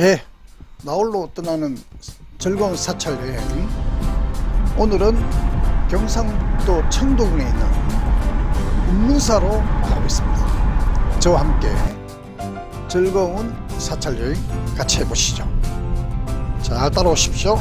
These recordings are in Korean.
예, 나홀로 떠나는 즐거운 사찰 여행. 오늘은 경상북도 청도군에 있는 운문사로 가고 있습니다. 저와 함께 즐거운 사찰 여행 같이 해보시죠. 자, 따라오십시오.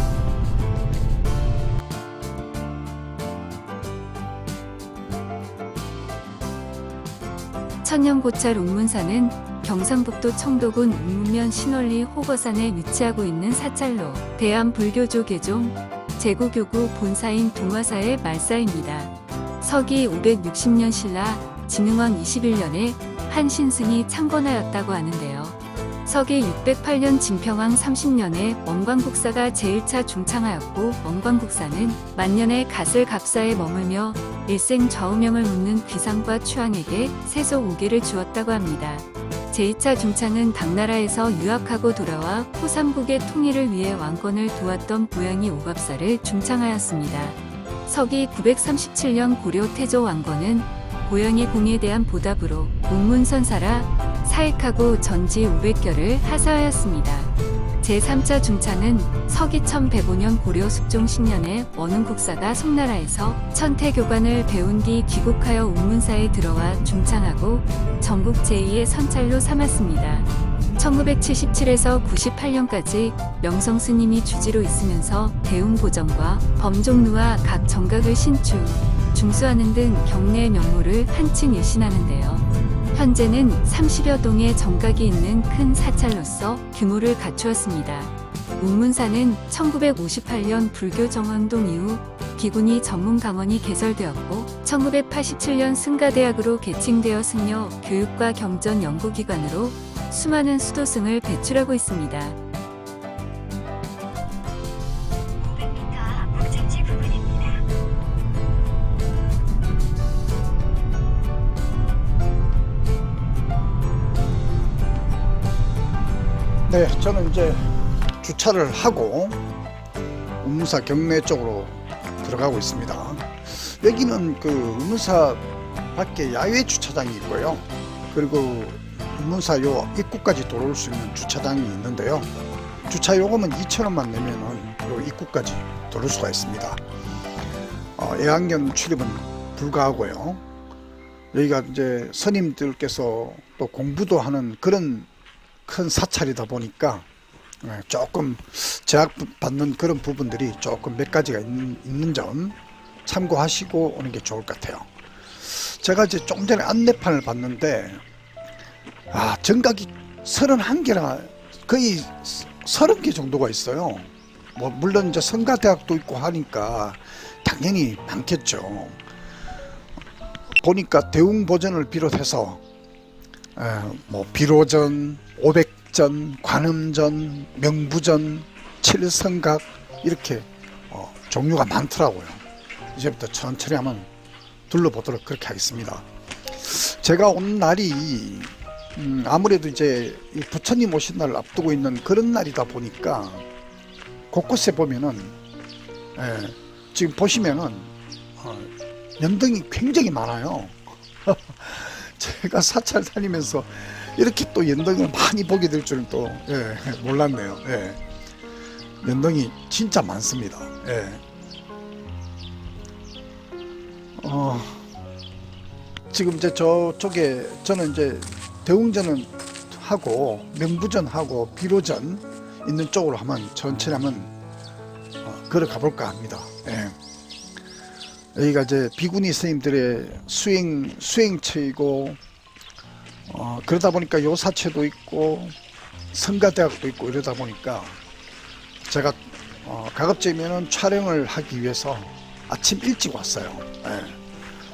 천년고찰 운문사는 경상북도 청도군 운문면 신월리 호거산에 위치하고 있는 사찰로 대한불교조 개종 제구교구 본사인 동화사의 말사입니다. 서기 560년 신라 진흥왕 21년에 한신승이 창건하였다고 하는데요. 서기 608년 진평왕 30년에 원광국사가 제1차 중창하였고 원광국사는 만년에 갓을 갑사에 머물며 일생 좌우명을 묻는 귀상과 추왕에게 세속 5개를 주었다고 합니다. 제2차 중창은 당나라에서 유학하고 돌아와 호삼국의 통일을 위해 왕권을 도왔던 보양이 오갑사를 중창하였습니다. 서기 937년 고려 태조 왕건은 보양의 공에 대한 보답으로 문문선사라 사익하고 전지 500결을 하사하였습니다. 제3차 중창은 서기 1105년 고려 숙종 10년에 원흥 국사가 송나라에서 천태교관을 배운 뒤 귀국하여 운문사에 들어와 중창하고 전국 제2의 선찰로 삼았습니다. 1977에서 98년까지 명성 스님이 주지로 있으면서 대웅보정과 범종루와 각 정각을 신축, 중수하는 등 경내 명물을 한층 일신하는데요. 현재는 30여 동의 정각이 있는 큰 사찰로서 규모를 갖추었습니다. 운문사는 1958년 불교 정원동 이후 비구니 전문 강원이 개설되었고 1987년 승가대학으로 개칭되어 승려 교육과 경전 연구기관으로 수많은 수도승을 배출하고 있습니다. 네, 저는 이제 주차를 하고 운문사 경내 쪽으로 들어가고 있습니다. 여기는 그 운문사 밖에 야외 주차장이 있고요. 그리고 운문사 요 입구까지 들어올 수 있는 주차장이 있는데요. 주차 요금은 2,000원만 내면은 요 입구까지 들어올 수가 있습니다. 어, 애완견 출입은 불가하고요. 여기가 이제 스님들께서 또 공부도 하는 그런 큰 사찰이다 보니까 예, 조금 제약받는 그런 부분들이 조금 몇 가지가 있는, 있는 점 참고하시고 오는 게 좋을 것 같아요. 제가 이제 조금 전에 안내판을 봤는데 아 정각이 31개나 거의 30개 정도가 있어요. 뭐 물론 이제 성가대학도 있고 하니까 당연히 많겠죠. 보니까 대웅보전을 비롯해서 에, 뭐 비로전, 오백전, 관음전, 명부전, 칠성각 이렇게 어, 종류가 많더라고요. 이제부터 천천히 한번 둘러보도록 그렇게 하겠습니다. 제가 온 날이 음, 아무래도 이제 이 부처님 오신 날을 앞두고 있는 그런 날이다 보니까 곳곳에 보면은 예, 지금 보시면은 어, 연등이 굉장히 많아요. 제가 사찰 다니면서 이렇게 또 연등을 많이 보게 될 줄은 또 예, 몰랐네요. 예. 연등이 진짜 많습니다. 예. 어, 지금 이제 저쪽에 저는 이제 대웅전은 하고 명부전하고 비로전 있는 쪽으로 한번 천천히 한번 어, 걸어가 볼까 합니다. 예. 여기가 이제 비구니 스님들의 수행 수행처이고 어, 그러다 보니까 요사체도 있고 성가대학도 있고 이러다 보니까 제가 어, 가급적이면은 촬영을 하기 위해서 아침 일찍 왔어요. 예.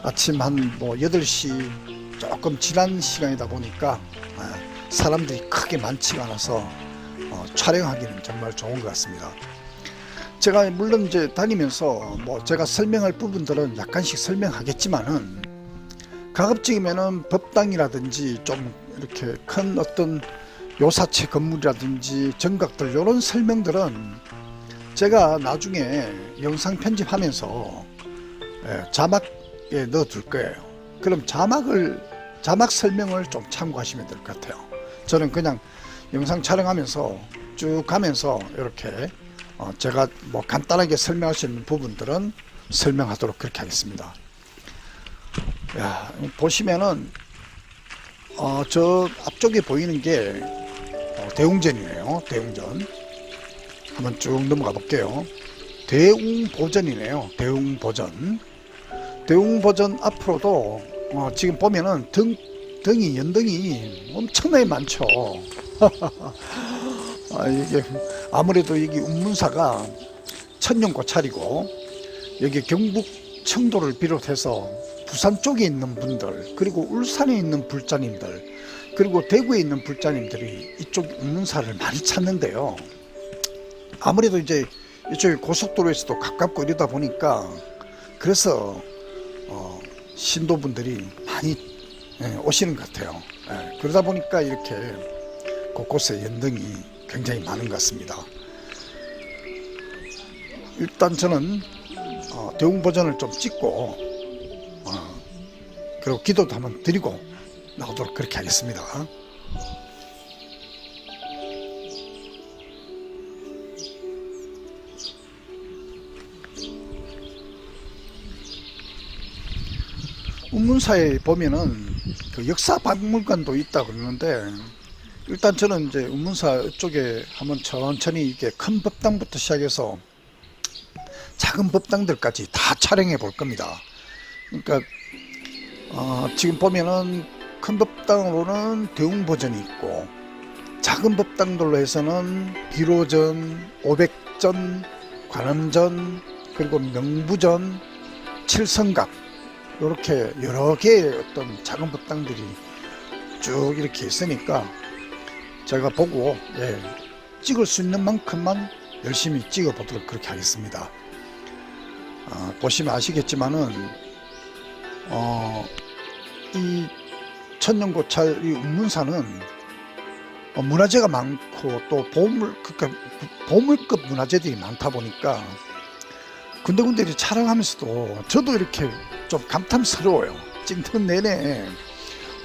아침 한 뭐 8시 조금 지난 시간이다 보니까 예, 사람들이 크게 많지가 않아서 어, 촬영하기는 정말 좋은 것 같습니다. 제가 물론 이제 다니면서 뭐 제가 설명할 부분들은 약간씩 설명하겠지만은 가급적이면은 법당이라든지 좀 이렇게 큰 어떤 요사체 건물이라든지 정각들 이런 설명들은 제가 나중에 영상 편집하면서 예, 자막에 넣어둘 거예요. 그럼 자막을 자막 설명을 좀 참고하시면 될 것 같아요. 저는 그냥 영상 촬영하면서 쭉 가면서 이렇게 어, 제가 뭐 간단하게 설명할 수 있는 부분들은 설명하도록 그렇게 하겠습니다. 야, 보시면은 어, 저 앞쪽에 보이는 게 어, 대웅전이네요. 대웅전. 한번 쭉 넘어가 볼게요. 대웅보전이네요. 대웅보전. 대웅보전 앞으로도 어, 지금 보면은 등 등이 연등이 엄청나게 많죠. 아, 이게 아무래도 여기 운문사가 천년고찰이고 여기 경북 청도를 비롯해서 부산 쪽에 있는 분들 그리고 울산에 있는 불자님들 그리고 대구에 있는 불자님들이 이쪽 운문사를 많이 찾는데요. 아무래도 이제 이쪽에 고속도로에서도 가깝고 이러다 보니까 그래서 어, 신도분들이 많이 예, 오시는 것 같아요. 예, 그러다 보니까 이렇게 곳곳에 연등이 굉장히 많은 것 같습니다. 일단 저는 어, 대웅 버전을 좀 찍고 어, 그리고 기도도 한번 드리고 나오도록 그렇게 하겠습니다. 운문사에 보면은 그 역사 박물관도 있다 그러는데 일단 저는 이제 운문사 쪽에 한번 천천히 이게 큰 법당부터 시작해서 작은 법당들까지 다 촬영해 볼 겁니다. 그러니까 어, 지금 보면은 큰 법당으로는 대웅 버전이 있고 작은 법당들로 해서는 비로전, 오백전, 관음전, 그리고 명부전, 칠성각 이렇게 여러 개의 어떤 작은 법당들이 쭉 이렇게 있으니까 제가 보고 예, 찍을 수 있는 만큼만 열심히 찍어 보도록 그렇게 하겠습니다. 아, 보시면 아시겠지만은 어, 이 천년고찰 이 운문사는 어, 문화재가 많고 또 보물 그러니까 보물급 문화재들이 많다 보니까 군데군데 이렇게 촬영하면서도 저도 이렇게 좀 감탄스러워요. 찍는 내내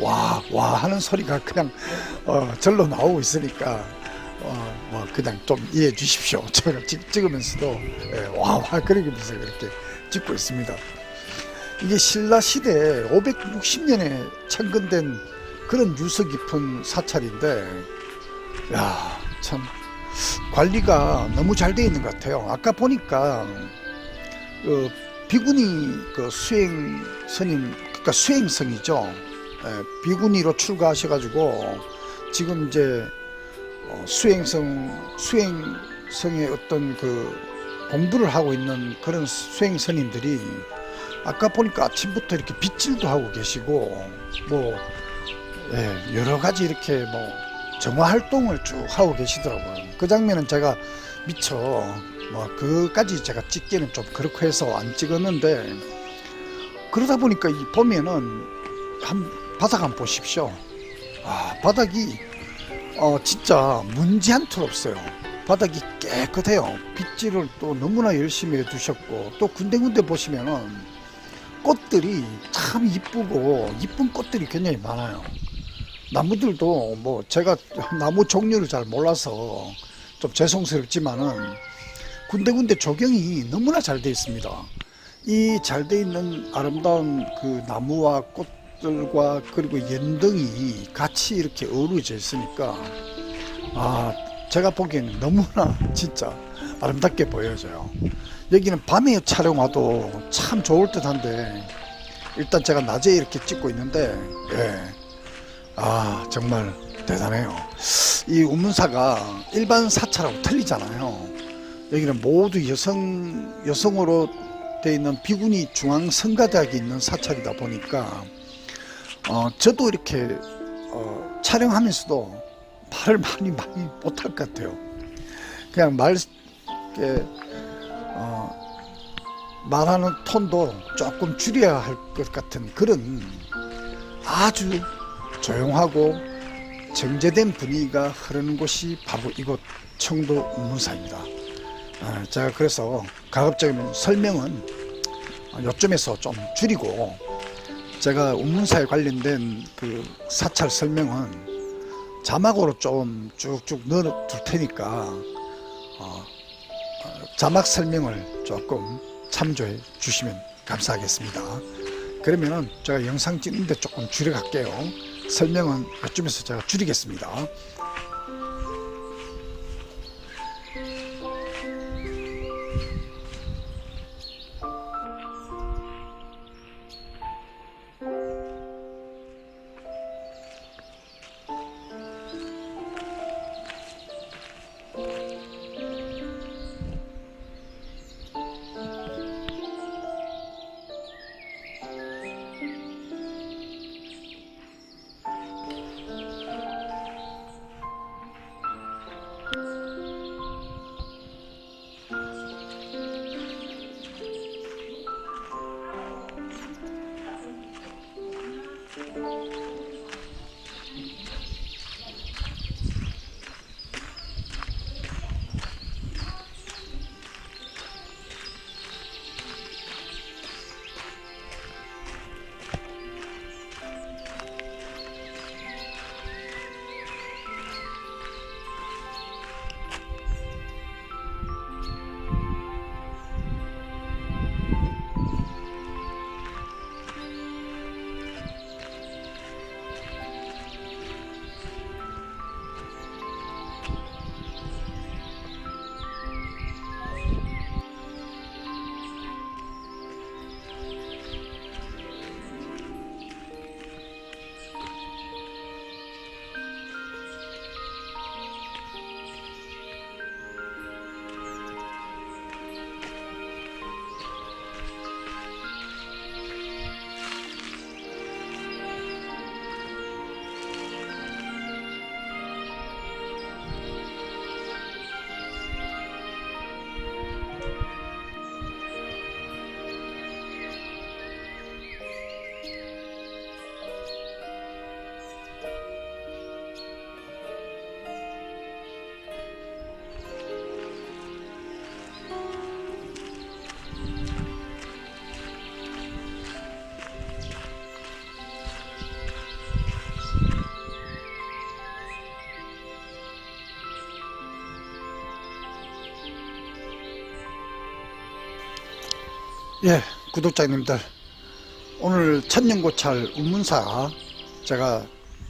와, 와 하는 소리가 그냥 어, 절로 나오고 있으니까 어, 뭐 그냥 좀 이해해 주십시오. 제가 찍, 찍으면서도 예, 와, 와 그러면서 그렇게 찍고 있습니다. 이게 신라 시대 560년에 창건된 그런 유서 깊은 사찰인데, 야, 참 관리가 너무 잘돼 있는 것 같아요. 아까 보니까 그 비구니 그 수행 스님, 그러니까 수행성이죠. 예, 비구니로 출가하셔가지고 지금 이제 어, 수행성 수행성의 어떤 그 공부를 하고 있는 그런 수행 스님들이 아까 보니까 아침부터 이렇게 빗질도 하고 계시고 뭐 예, 여러 가지 이렇게 뭐 정화 활동을 쭉 하고 계시더라고요. 그 장면은 제가 미처 뭐 그까지 제가 찍기는 좀 그렇고 해서 안 찍었는데 그러다 보니까 이 보면은 한 바닥 한번 보십시오. 아 바닥이 어 진짜 문지 한 톨 없어요. 바닥이 깨끗해요. 빗질을 또 너무나 열심히 해두셨고 또 군데군데 보시면은 꽃들이 참 이쁘고 이쁜 꽃들이 굉장히 많아요. 나무들도 뭐 제가 나무 종류를 잘 몰라서 좀 죄송스럽지만은 군데군데 조경이 너무나 잘 되어 있습니다. 이잘 되어 있는 아름다운 그 나무와 꽃들과 그리고 연등이 같이 이렇게 어우러져 있으니까 아 제가 보기에는 너무나 진짜 아름답게 보여져요. 여기는 밤에 촬영 와도 참 좋을 듯 한데 일단 제가 낮에 이렇게 찍고 있는데 예. 아 정말 대단해요. 이 운문사가 일반 사찰하고 틀리잖아요. 여기는 모두 여성 여성으로 돼 있는 비구니 중앙 성가대학이 있는 사찰이다 보니까 어 저도 이렇게 어, 촬영하면서도 말을 많이 많이 못할 것 같아요. 그냥 말 이렇게 어, 말하는 톤도 조금 줄여야 할 것 같은 그런 아주 조용하고 정제된 분위기가 흐르는 곳이 바로 이곳 청도 운문사입니다. 아, 제가 그래서 가급적이면 설명은 요점에서 좀 줄이고 제가 운문사에 관련된 그 사찰 설명은 자막으로 좀 쭉쭉 넣어 둘 테니까 어, 어, 자막 설명을 조금 참조해 주시면 감사하겠습니다. 그러면은 제가 영상 찍는데 조금 줄여갈게요. 설명은 이쯤에서 제가 줄이겠습니다. 예, 구독자님들 오늘 천년고찰 운문사 제가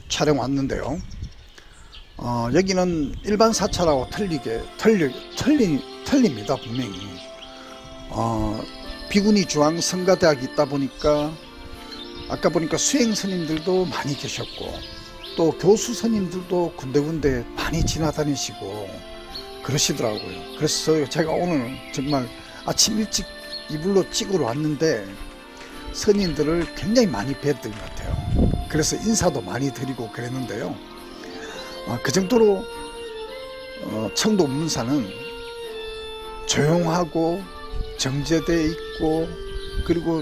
촬영 왔는데요. 어, 여기는 일반 사찰하고 틀리게 틀리, 틀리, 틀립니다 분명히. 어, 비구니 중앙 성가대학이 있다 보니까 아까 보니까 수행 스님들도 많이 계셨고 또 교수 스님들도 군데군데 많이 지나다니시고 그러시더라고요. 그래서 제가 오늘 정말 아침 일찍 이불로 찍으러 왔는데 선인들을 굉장히 많이 뵀던 것 같아요. 그래서 인사도 많이 드리고 그랬는데요. 어, 그 정도로 어, 청도 문사는 조용하고 정제돼 있고 그리고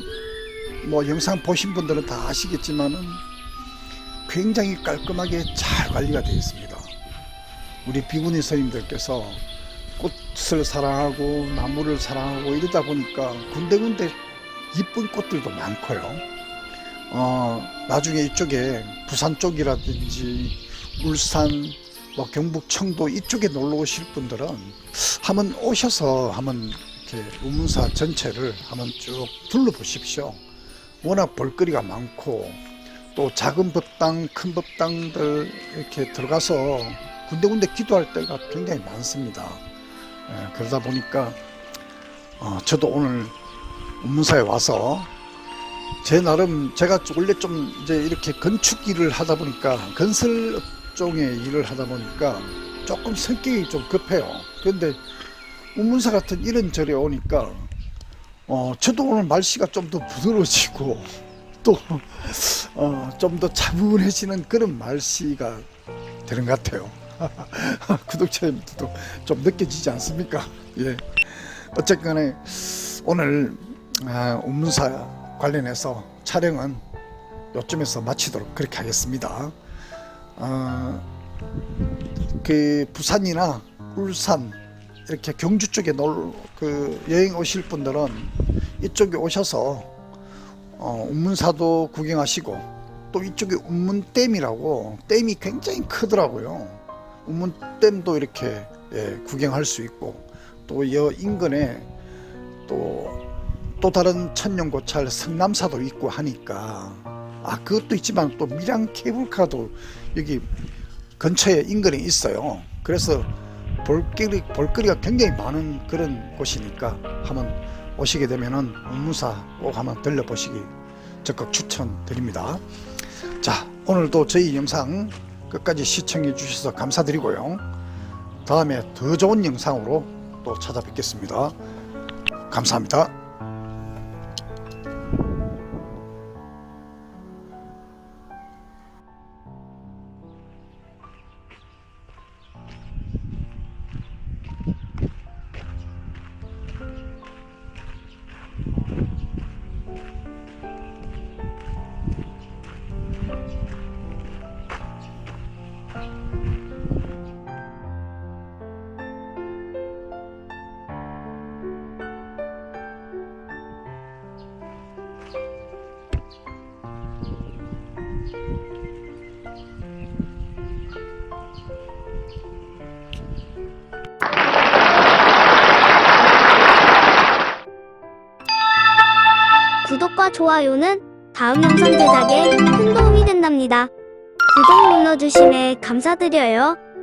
뭐 영상 보신 분들은 다 아시겠지만은 굉장히 깔끔하게 잘 관리가 되어 있습니다. 우리 비구니 스님들께서 꽃을 사랑하고 나무를 사랑하고 이러다 보니까 군데군데 이쁜 꽃들도 많고요. 어, 나중에 이쪽에 부산 쪽이라든지 울산, 뭐 경북 청도 이쪽에 놀러 오실 분들은 한번 오셔서 한번 이렇게 우문사 전체를 한번 쭉 둘러보십시오. 워낙 볼거리가 많고 또 작은 법당, 큰 법당들 이렇게 들어가서 군데군데 기도할 때가 굉장히 많습니다. 예, 그러다 보니까 어, 저도 오늘 운문사에 와서 제 나름 제가 원래 좀 이제 이렇게 건축 일을 하다 보니까 건설 업종의 일을 하다 보니까 조금 성격이 좀 급해요. 그런데 운문사 같은 이런 절에 오니까 어, 저도 오늘 말씨가 좀 더 부드러워지고 또 어, 좀더 차분해지는 그런 말씨가 되는 것 같아요. 구독자님들도 좀 느껴지지 않습니까? 예. 어쨌거나 오늘 아, 운문사 관련해서 촬영은 요쯤에서 마치도록 그렇게 하겠습니다. 어, 그 부산이나 울산 이렇게 경주 쪽에 놀, 그 여행 오실 분들은 이쪽에 오셔서 어, 운문사도 구경하시고 또 이쪽에 운문댐이라고 댐이 굉장히 크더라고요. 운문댐도 이렇게 예, 구경할 수 있고 또이 인근에 또 또 다른 천년고찰 성남사도 있고 하니까 아 그것도 있지만 또 밀양 케이블카도 여기 근처에 인근에 있어요. 그래서 볼거리 볼거리가 굉장히 많은 그런 곳이니까 한번 오시게 되면은 운무사 꼭 한번 들려보시기 적극 추천드립니다. 자 오늘도 저희 영상 끝까지 시청해 주셔서 감사드리고요. 다음에 더 좋은 영상으로 또 찾아뵙겠습니다. 감사합니다. 좋아요는 다음 영상 제작에 큰 도움이 된답니다. 구독 눌러주심에 감사드려요.